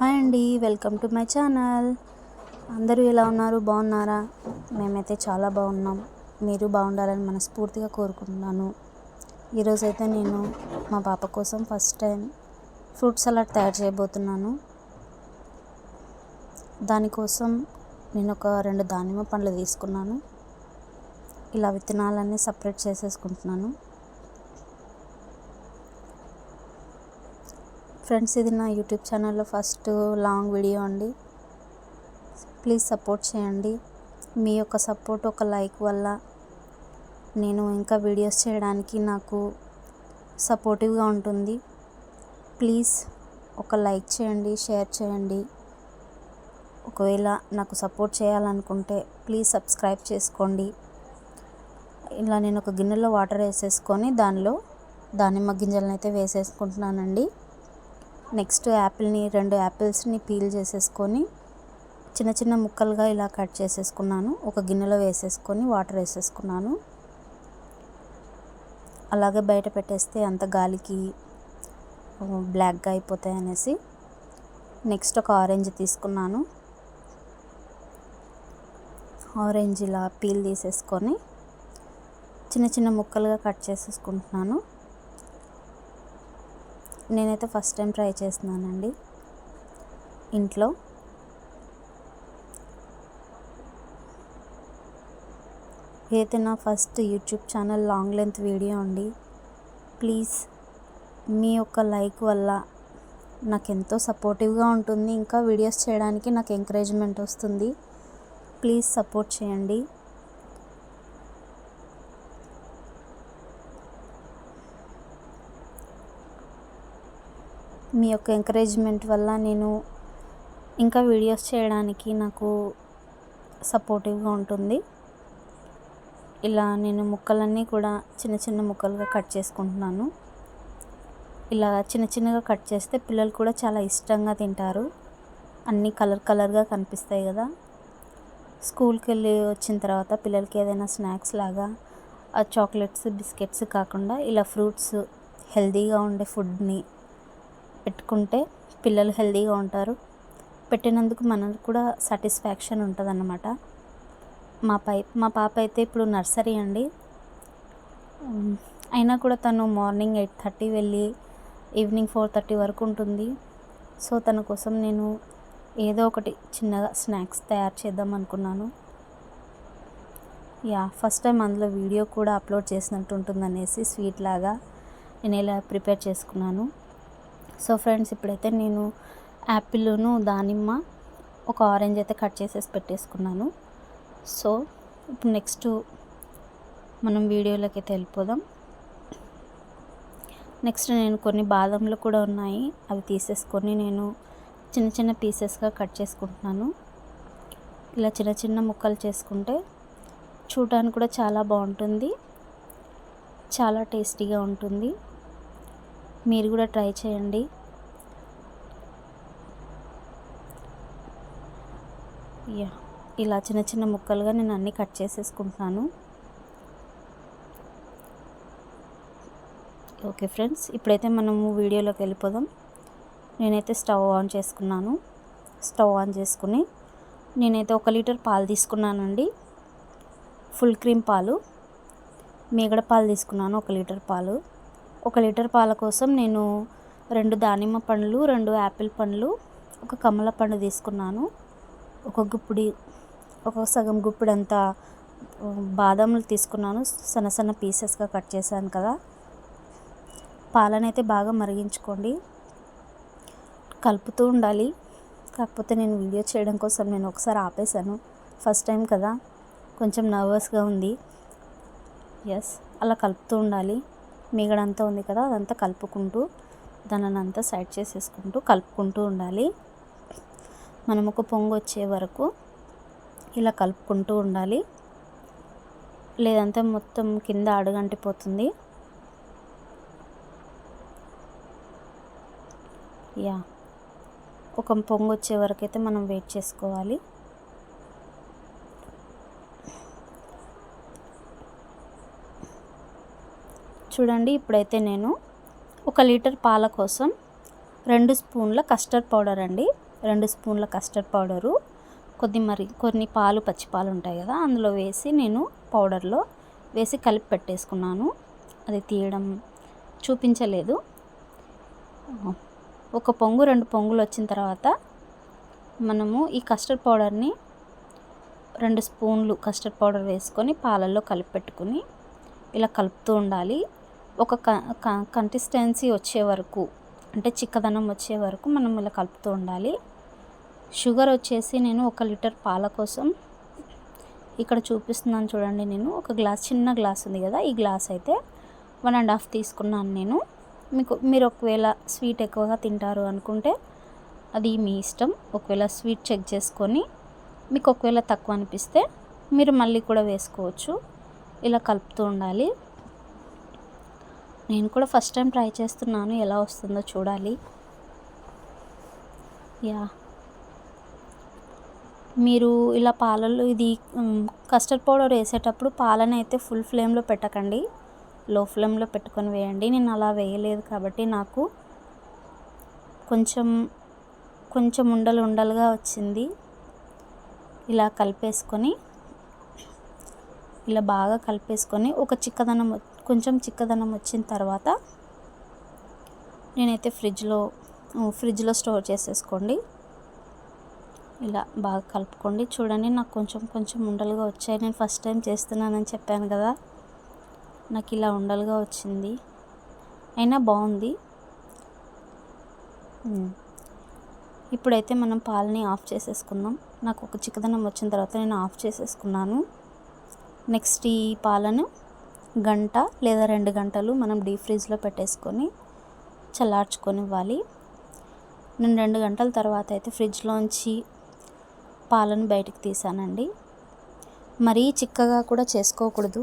Hi అండి welcome to my channel. అందరూ ఎలా ఉన్నారు? బాగున్నారా? మేమైతే చాలా బాగున్నాం. మీరు బాగుండాలని మనస్ఫూర్తిగా కోరుకుంటున్నాను. ఈరోజైతే నేను మా పాప కోసం ఫస్ట్ టైం ఫ్రూట్ సలాడ్ తయారు చేయబోతున్నాను. దానికోసం నేను ఒక రెండు దానిమ్మ పండ్లు తీసుకున్నాను. ఇలా విత్తనాలన్నీ సపరేట్ చేసేసుకుంటున్నాను. ఫ్రెండ్స్ ఇది నా యూట్యూబ్ ఛానల్లో ఫస్ట్ లాంగ్ వీడియో అండి. ప్లీజ్ సపోర్ట్ చేయండి. మీ యొక్క సపోర్ట్ ఒక లైక్ వల్ల నేను ఇంకా వీడియోస్ చేయడానికి నాకు సపోర్టివ్గా ఉంటుంది. ప్లీజ్ ఒక లైక్ చేయండి షేర్ చేయండి. ఒకవేళ నాకు సపోర్ట్ చేయాలనుకుంటే ప్లీజ్ సబ్స్క్రైబ్ చేసుకోండి. ఇలా నేను ఒక గిన్నెలో వాటర్ వేసేసుకొని దానిలో దానిమ్మ గింజలను అయితే వేసేసుకుంటున్నానండి. నెక్స్ట్ యాపిల్ని రెండు యాపిల్స్ని పీల్ చేసేసుకొని చిన్న చిన్న ముక్కలుగా ఇలా కట్ చేసేసుకున్నాను. ఒక గిన్నెలో వేసేసుకొని వాటర్ వేసేసుకున్నాను. అలాగే బయట పెట్టేస్తే అంత గాలికి బ్లాక్గా అయిపోతాయి అనేసి నెక్స్ట్ ఒక ఆరెంజ్ తీసుకున్నాను. ఆరెంజ్ ఇలా పీల్ తీసేసుకొని చిన్న చిన్న ముక్కలుగా కట్ చేసేసుకుంటున్నాను. నేనైతే ఫస్ట్ టైం ట్రై చేస్తున్నానండి. ఇంట్లో. అయితే నా first YouTube channel long length video అండి. ప్లీజ్ మీ యొక్క లైక్ వల్ల నాకు ఎంతో సపోర్టివ్గా ఉంటుంది. ఇంకా వీడియోస్ చేయడానికి నాకు ఎంకరేజ్మెంట్ వస్తుంది. ప్లీజ్ సపోర్ట్ చేయండి. మీ యొక్క ఎంకరేజ్మెంట్ వల్ల నేను ఇంకా వీడియోస్ చేయడానికి నాకు సపోర్టివ్గా ఉంటుంది. ఇలా నేను ముక్కలన్నీ కూడా చిన్న చిన్న ముక్కలుగా కట్ చేసుకుంటున్నాను. ఇలా చిన్న చిన్నగా కట్ చేస్తే పిల్లలు కూడా చాలా ఇష్టంగా తింటారు. అన్నీ కలర్ కలర్గా కనిపిస్తాయి కదా. స్కూల్కి వెళ్ళి వచ్చిన తర్వాత పిల్లలకి ఏదైనా స్నాక్స్ లాగా ఆ చాక్లెట్స్ బిస్కెట్స్ కాకుండా ఇలా ఫ్రూట్స్ హెల్తీగా ఉండే ఫుడ్ని పెట్టుకుంటే పిల్లలు హెల్తీగా ఉంటారు. పెట్టినందుకు మనకు కూడా సాటిస్ఫాక్షన్ ఉంటుంది అన్నమాట మా పై మా పాప అయితే ఇప్పుడు నర్సరీ అండి. అయినా కూడా తను మార్నింగ్ ఎయిట్ థర్టీ వెళ్ళి ఈవినింగ్ ఫోర్ థర్టీ వరకు ఉంటుంది. సో తన కోసం నేను ఏదో ఒకటి చిన్నగా స్నాక్స్ తయారు చేద్దాం అనుకున్నాను. యా ఫస్ట్ టైం అందులో వీడియో కూడా అప్లోడ్ చేసినట్టు ఉంటుంది అనేసి స్వీట్ లాగా నేను ఇలా ప్రిపేర్ చేసుకున్నాను. సో ఫ్రెండ్స్ ఇప్పుడైతే నేను యాపిల్ను దానిమ్మ ఒక ఆరెంజ్ అయితే కట్ చేసేసి పెట్టేసుకున్నాను. సో ఇప్పుడు నెక్స్ట్ మనం వీడియోలోకి అయితే వెళ్ళిపోదాం. నెక్స్ట్ నేను కొన్ని బాదంలు కూడా ఉన్నాయి. అవి తీసేసుకొని నేను చిన్న చిన్న పీసెస్గా కట్ చేసుకుంటున్నాను. ఇలా చిన్న చిన్న ముక్కలు చేసుకుంటే చూడడానికి కూడా చాలా బాగుంటుంది. చాలా టేస్టీగా ఉంటుంది. మీరు కూడా ట్రై చేయండి. యా ఇలా చిన్న చిన్న ముక్కలుగా నేను అన్నీ కట్ చేసేసుకుంటున్నాను. ఓకే ఫ్రెండ్స్ ఇప్పుడైతే మనము వీడియోలోకి వెళ్ళిపోదాం. నేనైతే స్టవ్ ఆన్ చేసుకున్నాను. స్టవ్ ఆన్ చేసుకుని నేనైతే ఒక లీటర్ పాలు తీసుకున్నానండి. ఫుల్ క్రీమ్ పాలు. మీగడ పాలు తీసుకున్నాను ఒక లీటర్ పాలు. ఒక లీటర్ పాల కోసం నేను రెండు దానిమ్మ పండ్లు రెండు యాపిల్ పండ్లు ఒక కమల పండు తీసుకున్నాను. ఒక గుప్పిడి ఒక సగం గుప్పిడి అంత బాదంలు తీసుకున్నాను. సన్న సన్న పీసెస్గా కట్ చేశాను కదా. పాలనైతే బాగా మరిగించుకోండి. కలుపుతూ ఉండాలి. కాకపోతే నేను వీడియో చేయడం కోసం నేను ఒకసారి ఆపేశాను. ఫస్ట్ టైం కదా. కొంచెం నర్వస్గా ఉంది. ఎస్ అలా కలుపుతూ ఉండాలి. మిగడంతా ఉంది కదా అదంతా కలుపుకుంటూ దానిని అంతా సైడ్ చేసేసుకుంటూ కలుపుకుంటూ ఉండాలి. మనం ఒక పొంగు వచ్చే వరకు ఇలా కలుపుకుంటూ ఉండాలి. లేదంటే మొత్తం కింద అడుగంటిపోతుంది. యా. ఒక పొంగు వచ్చే వరకు అయితే మనం వెయిట్ చేసుకోవాలి. చూడండి ఇప్పుడైతే నేను ఒక లీటర్ పాల కోసం రెండు స్పూన్ల కస్టర్డ్ పౌడర్ అండి. రెండు స్పూన్ల కస్టర్డ్ పౌడరు కొద్ది మరి కొన్ని పాలు పచ్చి పాలు ఉంటాయి కదా అందులో వేసి నేను పౌడర్లో వేసి కలిపి పెట్టేసుకున్నాను. అది తీయడం చూపించలేదు. ఒక పొంగు రెండు పొంగులు వచ్చిన తర్వాత మనము ఈ కస్టర్డ్ పౌడర్ని రెండు స్పూన్లు కస్టర్డ్ పౌడర్ వేసుకొని పాలల్లో కలిపి పెట్టుకుని ఇలా కలుపుతూ ఉండాలి. ఒక కన్సిస్టెన్సీ వచ్చే వరకు అంటే చిక్కదనం వచ్చే వరకు మనం ఇలా కలుపుతూ ఉండాలి. షుగర్ వచ్చేసి నేను ఒక లీటర్ పాల కోసం ఇక్కడ చూపిస్తున్నాను చూడండి నేను. ఒక గ్లాస్ చిన్న గ్లాస్ ఉంది కదా ఈ గ్లాస్ అయితే వన్ అండ్ హాఫ్ తీసుకున్నాను నేను. మీకు మీరు ఒకవేళ స్వీట్ ఎక్కువగా తింటారు అనుకుంటే అది మీ ఇష్టం. ఒకవేళ స్వీట్ చెక్ చేసుకొని మీకు ఒకవేళ తక్కువ అనిపిస్తే మీరు మళ్ళీ కూడా వేసుకోవచ్చు. ఇలా కలుపుతూ ఉండాలి. నేను కూడా ఫస్ట్ టైం ట్రై చేస్తున్నాను. ఎలా వస్తుందో చూడాలి. యా. మీరు ఇలా పాలల్లో ఇది కస్టర్డ్ పౌడర్ వేసేటప్పుడు పాలను అయితే ఫుల్ ఫ్లేమ్లో పెట్టకండి. లో ఫ్లేమ్లో పెట్టుకొని వేయండి. నేను అలా వేయలేదు కాబట్టి నాకు కొంచెం కొంచెం ఉండలు ఉండలుగా వచ్చింది. ఇలా కలిపేసుకొని ఇలా బాగా కలిపేసుకొని ఒక చిక్కదనం కొంచెం చిక్కదనం వచ్చిన తర్వాత నేనైతే ఫ్రిడ్జ్లో ఫ్రిడ్జ్లో స్టోర్ చేసేసుకోండి. ఇలా బాగా కలుపుకోండి. చూడండి నాకు కొంచెం కొంచెం ఉండలుగా వచ్చాయి. నేను ఫస్ట్ టైం చేస్తున్నానని చెప్పాను కదా నాకు ఇలా ఉండలుగా వచ్చింది. అయినా బాగుంది. ఇప్పుడైతే మనం పాలని ఆఫ్ చేసేసుకుందాం. నాకు ఒక చిక్కదనం వచ్చిన తర్వాత నేను ఆఫ్ చేసేసుకున్నాను. నెక్స్ట్ ఈ పాలను గంట లేదా రెండు గంటలు మనం డీప్ ఫ్రీజ్లో పెట్టేసుకొని చల్లార్చుకొని ఇవ్వాలి నేను రెండు గంటల తర్వాత అయితే ఫ్రిడ్జ్లోంచి పాలను బయటకు తీసానండి మరీ చిక్కగా కూడా చేసుకోకూడదు.